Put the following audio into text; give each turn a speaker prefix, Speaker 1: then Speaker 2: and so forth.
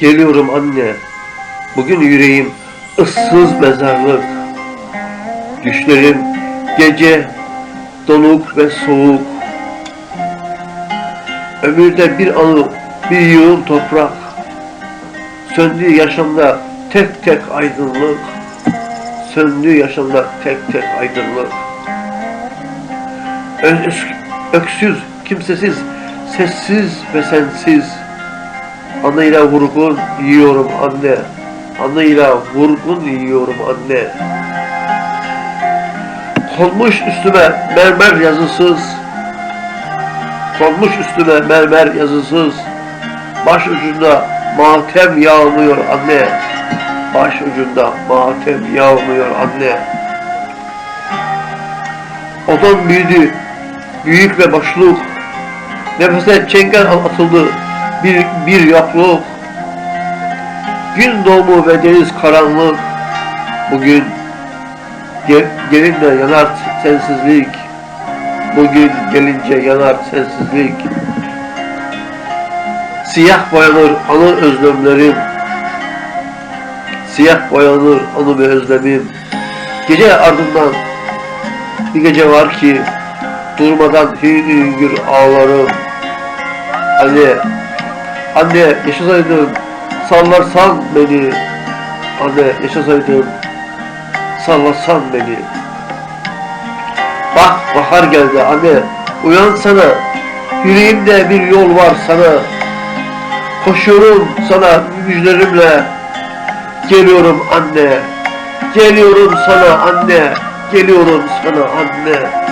Speaker 1: Geliyorum anne. Bugün yüreğim ıssız mezarlık. Düşlerim gece donuk ve soğuk. Ömürde bir anı, bir yığın toprak. Söndüğü yaşamda tek tek aydınlık. Söndüğü yaşamda tek tek aydınlık. Öksüz, kimsesiz, sessiz ve sensiz. Anıyla vurgun yiyorum anne. Anıyla vurgun yiyorum anne. Konmuş üstüme mermer yazısız. Konmuş üstüme mermer yazısız. Baş ucunda matem yağmıyor anne. Baş ucunda matem yağmıyor anne. Odam büyüdü, büyük ve başluk. Nefese çengel atıldı, bir, bir yokluk. Gün doğumu ve deniz karanlık. Bugün gel, gelince yanar sensizlik. Bugün gelince yanar sensizlik. Siyah boyanır anı özlemlerim. Siyah boyanır anı ve özlemim. Gece ardından bir gece var ki durmadan hüngür ağlarım. Anne, anne yaşasaydın sallarsan beni. Anne yaşasaydın sallasan beni. Bak bahar geldi anne uyan sana. Yüreğimde bir yol var sana. Koşuyorum sana müjlerimle. Geliyorum anne. Geliyorum sana anne. Geliyorum sana anne.